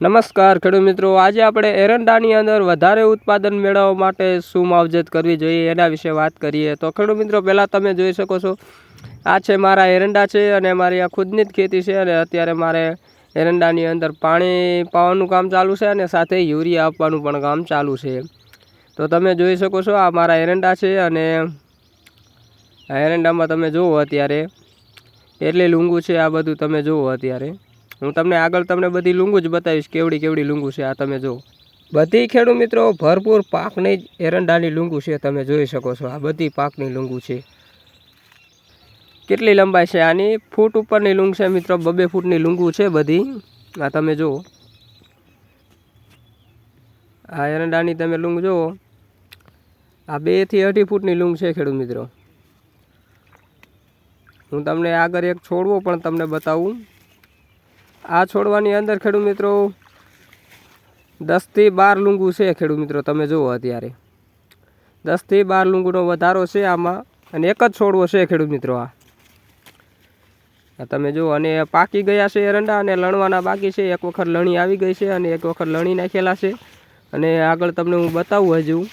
નમસ્કાર ખેડૂત મિત્રો, આજે આપણે એરંડાની અંદર વધારે ઉત્પાદન મેળવવા માટે શું માવજત કરવી જોઈએ એના વિશે વાત કરીએ. તો ખેડૂત મિત્રો, પહેલાં તમે જોઈ શકો છો, આ છે મારા એરંડા છે અને મારી આ ખુદની જ ખેતી છે અને અત્યારે મારે એરંડાની અંદર પાણી પાવાનું કામ ચાલુ છે અને સાથે યુરિયા આપવાનું પણ કામ ચાલુ છે. તો તમે જોઈ શકો છો, આ મારા એરંડા છે અને એરંડામાં તમે જુઓ અત્યારે, એટલે લૂંગું છે આ બધું તમે જુઓ અત્યારે. હું તમને આગળ તમને બધી લૂંગું જ બતાવીશ કેવડી કેવડી લૂંગું છે આ તમે જુઓ. બધી ખેડૂત મિત્રો, ભરપૂર પાકની જ એરંડાની લૂંગું છે તમે જોઈ શકો છો. આ બધી પાકની લૂંગું છે. કેટલી લંબાઈ છે આની? ફૂટ ઉપરની લૂંગ છે મિત્રો, બબે ફૂટની લૂંગું છે બધી. આ તમે જુઓ. આ એરંડાની તમે લૂંગ જુઓ. આ બેથી અઢી ફૂટની લૂંગ છે ખેડૂત મિત્રો. હું તમને આગળ એક છોડવો પણ તમને બતાવું. આ છોડવાની અંદર ખેડૂત મિત્રો દસથી બાર લૂંગું છે ખેડૂત મિત્રો, તમે જુઓ અત્યારે. દસથી બાર લૂંગુનો વધારો છે આમાં અને એક જ છોડવો છે ખેડૂત મિત્રો આ. તમે જુઓ, અને પાકી ગયા છે એરંડા અને લણવાના બાકી છે. એક વખત લણી આવી ગઈ છે અને એક વખત લણી નાખેલા છે. અને આગળ તમને હું બતાવું હજુ.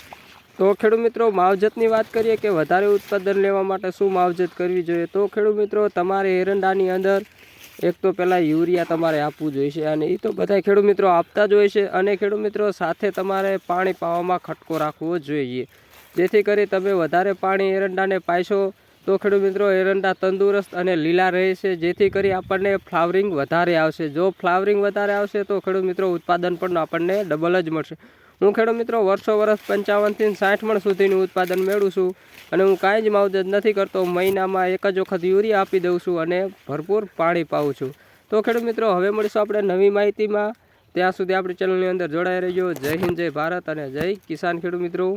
તો ખેડૂત મિત્રો, માવજતની વાત કરીએ કે વધારે ઉત્પાદન લેવા માટે શું માવજત કરવી જોઈએ? તો ખેડૂત મિત્રો, તમારે એરંડાની અંદર એક તો પહેલાં યુરિયા તમારે આપવું જોઈશે અને એ તો બધા ખેડૂત મિત્રો આપતા જ હોય છે અને ખેડૂત મિત્રો સાથે તમારે પાણી પાવામાં ખટકો રાખવો જોઈએ. જેથી કરી તમે વધારે પાણી એરંડાને પાઈશો તો ખેડૂત મિત્રો એરંડા તંદુરસ્ત અને લીલા રહે છે જેથી કરી આપણને ફ્લાવરિંગ વધારે આવશે. જો ફ્લાવરિંગ વધારે આવશે તો ખેડૂત મિત્રો ઉત્પાદન પણ આપણને ડબલ જ મળશે. હું ખેડૂત મિત્રો વર્ષો વર્ષ પંચાવનથી સાઠ મણ સુધીનું ઉત્પાદન મેળવું છું અને હું કાંઈ જ માવજત નથી કરતો, મહિનામાં એક જ વખત યુરિયા આપી દઉં છું અને ભરપૂર પાણી પાઉં છું. તો ખેડૂત મિત્રો, હવે મળીશું આપણે નવી માહિતીમાં. ત્યાં સુધી આપણી ચેનલની અંદર જોડાઈ રહેજો. જય હિન્દ, જય ભારત અને જય કિસાન ખેડૂત મિત્રો.